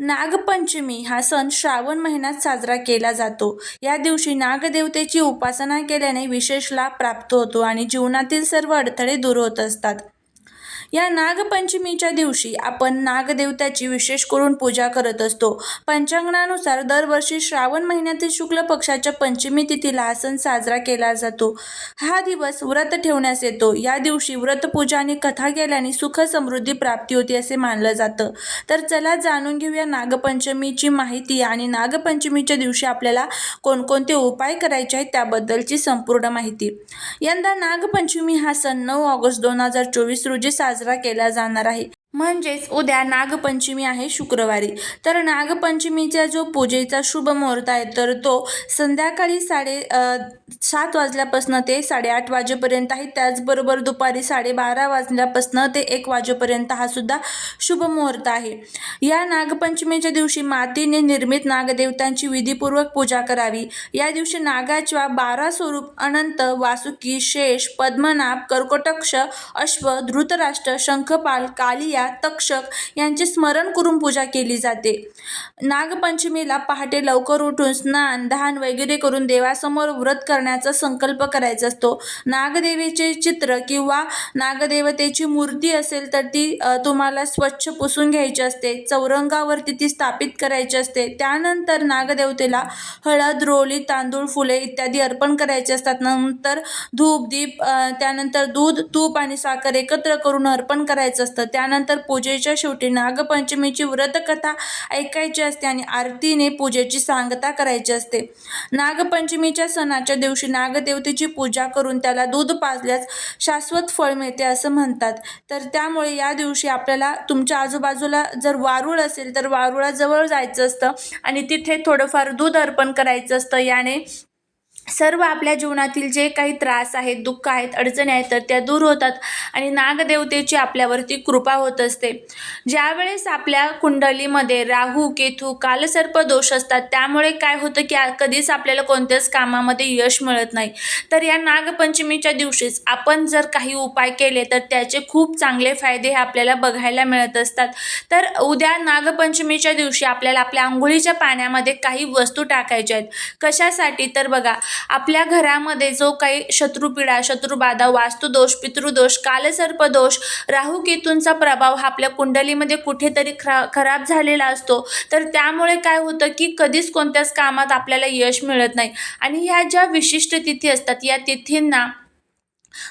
नागपंचमी हा सण श्रावण महिन्यात साजरा केला जातो. या दिवशी नागदेवतेची उपासना केल्याने विशेष लाभ प्राप्त होतो आणि जीवनातील सर्व अडथळे दूर होत असतात. या नागपंचमीच्या दिवशी आपण नागदेवताची विशेष करून पूजा करत असतो. पंचांगणानुसार दरवर्षी श्रावण महिन्यातील शुक्ल पक्षाच्या पंचमी तिथीला हा सण साजरा केला जातो. हा दिवस व्रत ठेवण्यास येतो. या दिवशी व्रतपूजा आणि कथा केल्याने सुख समृद्धी प्राप्ती होती असे मानलं जातं. तर चला जाणून घेऊया नागपंचमीची माहिती आणि नागपंचमीच्या दिवशी आपल्याला कोणकोणते उपाय करायचे आहेत त्याबद्दलची संपूर्ण माहिती. यंदा नागपंचमी हा सण नऊ ऑगस्ट दोन हजार चोवीस रोजी साजरा साजरा केला जाणार आहे. म्हणजेच उद्या नागपंचमी आहे शुक्रवारी. तर नागपंचमीचा जो पूजेचा शुभ मुहूर्त आहे तर तो संध्याकाळी साडे सात वाजल्यापासून ते साडेआठ वाजेपर्यंत आहे त्याचबरोबर दुपारी साडेबारा वाजल्यापासून ते एक वाजेपर्यंत हा सुद्धा शुभ मुहूर्त आहे. या नागपंचमीच्या दिवशी मातीने निर्मित नागदेवतांची विधीपूर्वक पूजा करावी. या दिवशी नागाच्या बारा स्वरूप अनंत वासुकी शेष पद्मनाभ कर्कोटक्ष अश्व धृतराष्ट्र शंखपाल कालिया तक्षक यांचे स्मरण करून पूजा केली जाते. नागपंचमीला पहाटे लवकर उठून स्नान दान वगैरे करून देवासमोर व्रत करण्याचा संकल्प करायचा असतो. नागदेवीचे चित्र किंवा नागदेवतेची मूर्ती असेल तर ती तुम्हाला स्वच्छ पुसून घ्यायची असते. चौरंगावरती ती स्थापित करायची असते. त्यानंतर नागदेवतेला हळद रोली तांदूळ फुले इत्यादी अर्पण करायचे असतात. नंतर धूप दीप त्यानंतर दूध तूप आणि साखर एकत्र करून अर्पण करायचं असतं. त्यानंतर पूजेच्या शेवटी नागपंचमीची व्रतकथा ऐकायची असते आणि आरतीने पूजेची सांगता करायची असते. नागपंचमीच्या सणाच्या दिवशी नागदेवतेची पूजा करून त्याला दूध पाजल्यास शाश्वत फळ मिळते असं म्हणतात. तर त्यामुळे या दिवशी आपल्याला तुमच्या आजूबाजूला जर वारूळ असेल तर वारुळाजवळ जायचं असतं आणि तिथे थोडंफार दूध अर्पण करायचं असतं. याने सर्व आपल्या जीवनातील जे काही त्रास आहेत दुःख आहेत अडचणी आहेत तर त्या दूर होतात आणि नागदेवतेची आपल्यावरती कृपा होत असते. ज्यावेळेस आपल्या कुंडलीमध्ये राहू केतू कालसर्प दोष असतात त्यामुळे काय होतं की कधीच आपल्याला कोणत्याच कामामध्ये यश मिळत नाही. तर या नागपंचमीच्या दिवशीच आपण जर काही उपाय केले तर त्याचे खूप चांगले फायदे हे आपल्याला बघायला मिळत असतात. तर उद्या नागपंचमीच्या दिवशी आपल्याला आपल्या आंघोळीच्या पाण्यामध्ये काही वस्तू टाकायच्या आहेत. कशासाठी? तर बघा आपल्या घरामध्ये जो काही शत्रुपीडा शत्रुबाधा वास्तुदोष पितृदोष कालसर्पदोष राहू केतूंचा प्रभाव हा आपल्या कुंडलीमध्ये कुठेतरी खरा खराब झालेला असतो. तर त्यामुळे काय होतं की कधीच कोणत्याच कामात आपल्याला यश मिळत नाही. आणि ह्या ज्या विशिष्ट तिथी असतात या तिथींना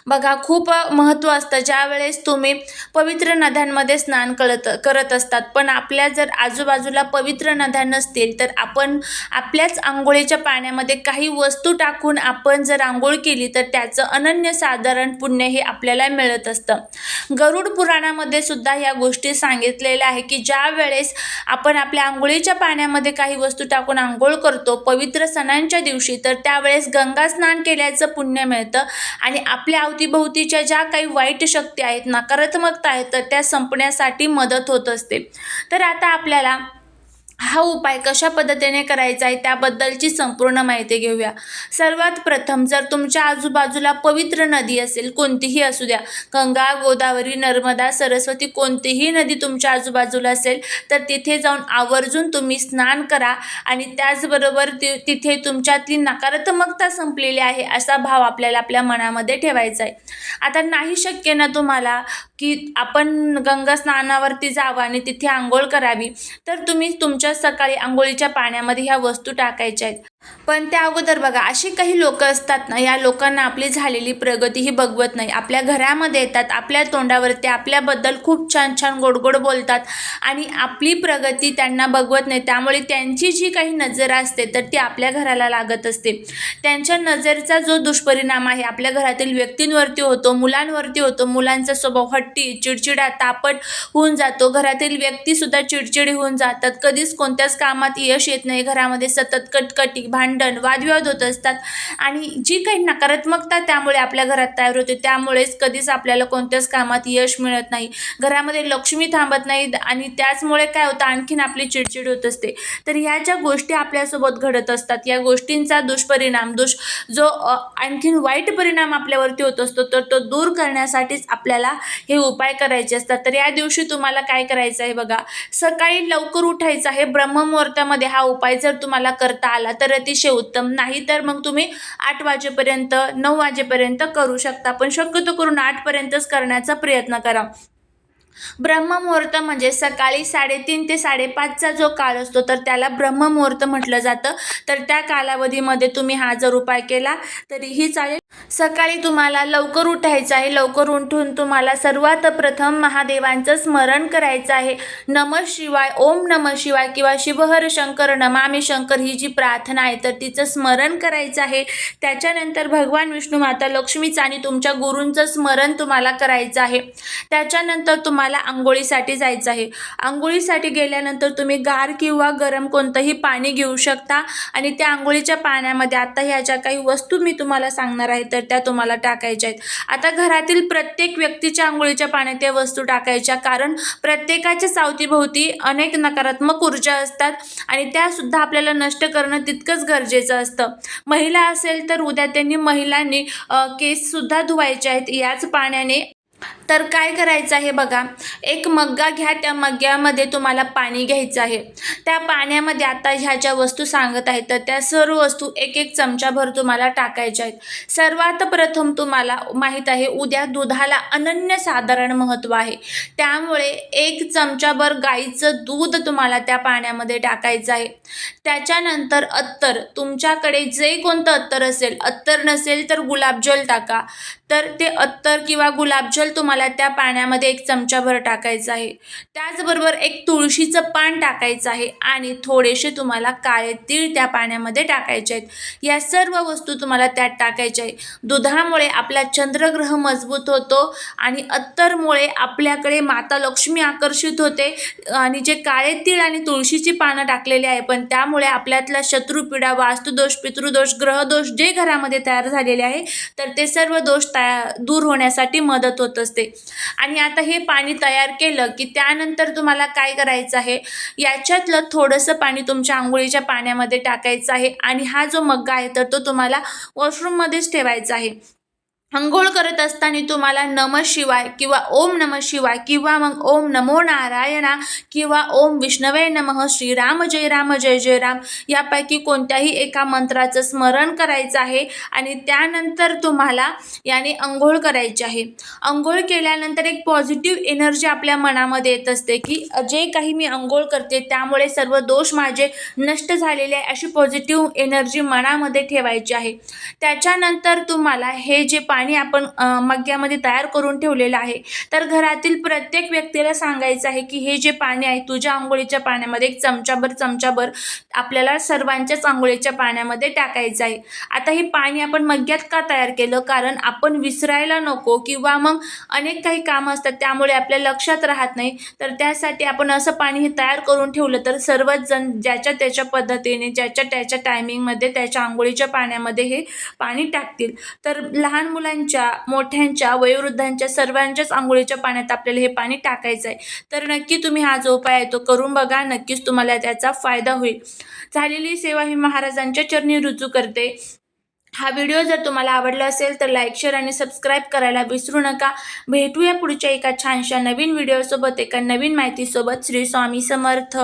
बघा खूप महत्त्व असतं. ज्यावेळेस तुम्ही पवित्र नद्यांमध्ये स्नान करत करत असतात पण आपल्या जर आजूबाजूला पवित्र नद्या नसतील तर आपण आपल्याच आंघोळीच्या पाण्यामध्ये काही वस्तू टाकून आपण जर आंघोळ केली तर त्याचं अनन्यसाधारण पुण्य हे आपल्याला मिळत असतं. गरुड पुराणामध्ये सुद्धा ह्या गोष्टी सांगितलेल्या आहे की ज्या वेळेस आपण आपल्या आंघोळीच्या पाण्यामध्ये काही वस्तू टाकून आंघोळ करतो पवित्र सणांच्या दिवशी तर त्यावेळेस गंगा स्नान केल्याचं पुण्य मिळतं आणि आपल्या अवतीभोवतीच्या ज्या काही वाईट शक्ती आहेत नकारात्मकता आहेत तर त्या संपण्यासाठी मदत होत असते. तर आता आपल्याला हा उपाय कशा पद्धतीने करायचा आहे त्याबद्दलची संपूर्ण माहिती घेऊया. सर्वात प्रथम जर तुमच्या आजूबाजूला पवित्र नदी असेल कोणतीही असू द्या गंगा गोदावरी नर्मदा सरस्वती कोणतीही नदी तुमच्या आजूबाजूला असेल तर तिथे जाऊन आवर्जून तुम्ही स्नान करा आणि त्याचबरोबर ति तिथे तुमच्यातली नकारात्मकता संपलेली आहे असा भाव आपल्याला आपल्या मनामध्ये ठेवायचा आहे. आता नाही शक्य ना तुम्हाला की आपण गंगा स्नानावरती जावं आणि तिथे आंघोळ करावी तर तुम्ही तुमच्या सकाळी आंघोळीच्या पाण्यामध्ये ह्या वस्तू टाकायच्या आहेत. पण त्या अगोदर बघा अशी काही लोक असतात ना या लोकांना आपली झालेली प्रगती ही बघवत नाही. आपल्या घरामध्ये येतात आपल्या तोंडावरती आपल्याबद्दल खूप छान छान गोड गोड बोलतात आणि आपली प्रगती त्यांना बघवत नाही. त्यामुळे त्यांची जी काही नजर असते तर ती आपल्या घराला लागत असते. त्यांच्या नजरेचा जो दुष्परिणाम आहे आपल्या घरातील व्यक्तींवरती होतो मुलांवरती होतो. मुलांचा स्वभाव हट्टी चिडचिडा तापट होऊन जातो. घरातील व्यक्तीसुद्धा चिडचिडी होऊन जातात. कधीच कोणत्याच कामात यश येत नाही घरामध्ये सतत कटकटी भांडण वादविवाद होत असतात. आणि जी काही नकारात्मकता त्यामुळे आपल्या घरात तयार होते त्यामुळेच कधीच आपल्याला कोणत्याच कामात यश मिळत नाही. घरामध्ये लक्ष्मी थांबत नाही आणि त्याचमुळे काय होतं आणखीन आपली चिडचिड होत असते. तर ह्या ज्या गोष्टी आपल्यासोबत घडत असतात या गोष्टींचा दुष्परिणाम दुष जो आणखीन वाईट परिणाम आपल्यावरती होत असतो तर तो दूर करण्यासाठीच आपल्याला हे उपाय करायचे असतात. तर या दिवशी तुम्हाला काय करायचं आहे बघा सकाळी लवकर उठायचं आहे ब्रह्ममुहूर्तामध्ये हा उपाय जर तुम्हाला करता आला तर अतिशय उत्तम. नाही तर मग तुम्ही आठ वाजेपर्यंत नऊ वाजेपर्यंत करू शकता. पण शक्यतो करून आठपर्यंतच करण्याचा प्रयत्न करा. ब्रह्ममुहूर्त म्हणजे सकाळी साडेतीन ते साडेपाचचा जो काळ असतो तर त्याला ब्रह्ममुहूर्त म्हटलं जातं. तर त्या कालावधीमध्ये तुम्ही हा जर उपाय केला तरीही चालेल. सकाळी तुम्हाला लवकर उठायचं आहे. लवकर उठून तुम्हाला सर्वात प्रथम महादेवांचं स्मरण करायचं आहे. नम शिवाय ओम नम शिवाय किंवा शिवहर शंकर नमामी शंकर ही जी प्रार्थना आहे तर तिचं स्मरण करायचं आहे. त्याच्यानंतर भगवान विष्णू माता लक्ष्मीचं आणि तुमच्या गुरूंचं स्मरण तुम्हाला करायचं आहे. त्याच्यानंतर तुम्हाला आंघोळीसाठी जायचं आहे. आंघोळीसाठी गेल्यानंतर तुम्ही गार किंवा गरम कोणतंही पाणी घेऊ शकता आणि त्या आंघोळीच्या पाण्यामध्ये आता ह्या ज्या काही वस्तू मी तुम्हाला सांगणार आहे तर त्या तुम्हाला टाकायच्या आहेत. आता घरातील प्रत्येक व्यक्तीच्या आंघोळीच्या पाण्यात त्या वस्तू टाकायच्या कारण प्रत्येकाच्या सावतीभोवती अनेक नकारात्मक ऊर्जा असतात आणि त्यासुद्धा आपल्याला नष्ट करणं तितकंच गरजेचं असतं. महिला असेल तर उद्या त्यांनी महिलांनी केससुद्धा धुवायचे आहेत. याच पाण्याने तर काय करायचं आहे बघा एक मग्गा घ्या त्या मग्ग्यामध्ये तुम्हाला पाणी घ्यायचं आहे. त्या पाण्यामध्ये आता ह्या ज्या वस्तू सांगत आहेत तर त्या सर्व वस्तू एक एक चमचाभर तुम्हाला टाकायच्या आहेत. सर्वात प्रथम तुम्हाला माहीत आहे उद्या दुधाला अनन्यसाधारण महत्त्व आहे. त्यामुळे एक चमचाभर गाईचं दूध तुम्हाला त्या पाण्यामध्ये टाकायचं आहे. त्याच्यानंतर अत्तर तुमच्याकडे जे कोणतं अत्तर असेल अत्तर नसेल तर गुलाबजल टाका. तर ते अत्तर किंवा गुलाबजल तुम्हाला त्या पाण्यामध्ये एक चमचाभर टाकायचं आहे. त्याचबरोबर एक तुळशीचं पान टाकायचं आहे आणि थोडेसे तुम्हाला काळे तीळ त्या पाण्यामध्ये टाकायचे आहेत. या सर्व वस्तू तुम्हाला त्यात टाकायच्या आहे दुधामुळे आपला चंद्रग्रह मजबूत होतो आणि अत्तरमुळे आपल्याकडे माता लक्ष्मी आकर्षित होते. आणि जे काळे तीळ आणि तुळशीची पानं टाकलेली आहे पण त्यामुळे आपल्यातला शत्रुपीडा वास्तुदोष पितृदोष ग्रहदोष जे घरामध्ये तयार झालेले आहे तर ते सर्व दोष तया दूर होण्यासाठी मदत होत. असते. आणि आता हे पाणी तयार केलं की त्यानंतर तुम्हाला काय करायचं आहे? याच्यातलं थोडंसं पाणी तुमच्या आंघोळीच्या पाण्यामध्ये टाकायचं आहे. आणि हा जो मग्गा आहे तर तो तुम्हाला वॉशरूममध्येच ठेवायचा आहे. अंघोळ करत असताना तुम्हाला नम शिवाय किंवा ओम नम शिवाय किंवा मग ओम नमो नारायणा किंवा ओम विष्णवे नमः श्रीराम जय राम जय जय राम यापैकी कोणत्याही एका मंत्राचं स्मरण करायचं आहे आणि त्यानंतर तुम्हाला याने अंघोळ करायची आहे. अंघोळ केल्यानंतर एक पॉझिटिव्ह एनर्जी आपल्या मनामध्ये येत असते की जे काही मी अंघोळ करते त्यामुळे सर्व दोष माझे नष्ट झालेले आहे अशी पॉझिटिव्ह एनर्जी मनामध्ये ठेवायची आहे. त्याच्यानंतर तुम्हाला हे जे पाणी आपण मग्यामध्ये तयार करून ठेवलेलं आहे. तर घरातील प्रत्येक व्यक्तीला सांगायचं आहे की हे जे पाणी आहे तुझ्या आंघोळीच्या पाण्यामध्ये एक चमचाभर चमचाभर आपल्याला सर्वांच्याच आंघोळीच्या पाण्यामध्ये टाकायचं आहे. आता हे पाणी आपण मग्ग्यात का तयार केलं? कारण आपण विसरायला नको किंवा मग अनेक काही कामं असतात त्यामुळे आपल्या लक्षात राहत नाही. तर त्यासाठी आपण असं पाणी हे तयार करून ठेवलं तर सर्वच जण ज्याच्या त्याच्या पद्धतीने ज्याच्या त्याच्या टायमिंगमध्ये त्याच्या आंघोळीच्या पाण्यामध्ये हे पाणी टाकतील. तर लहान मुलांच्या मोठ्यांच्या वयोवृद्धांच्या सर्वांच्याच आंघोळीच्या पाण्यात आपल्याला हे पाणी टाकायचं आहे तर नक्की तुम्ही हा जो उपाय आहे तो करून बघा. नक्कीच तुम्हाला त्याचा फायदा होईल. झालेली सेवा ही महाराजांच्या चरणी रुजू करते. हा व्हिडिओ जर तुम्हाला आवडला असेल तर लाईक शेअर आणि सबस्क्राईब करायला विसरू नका. भेटूया पुढच्या एका छानशा नवीन व्हिडिओसोबत एका नवीन माहितीसोबत. श्री स्वामी समर्थ.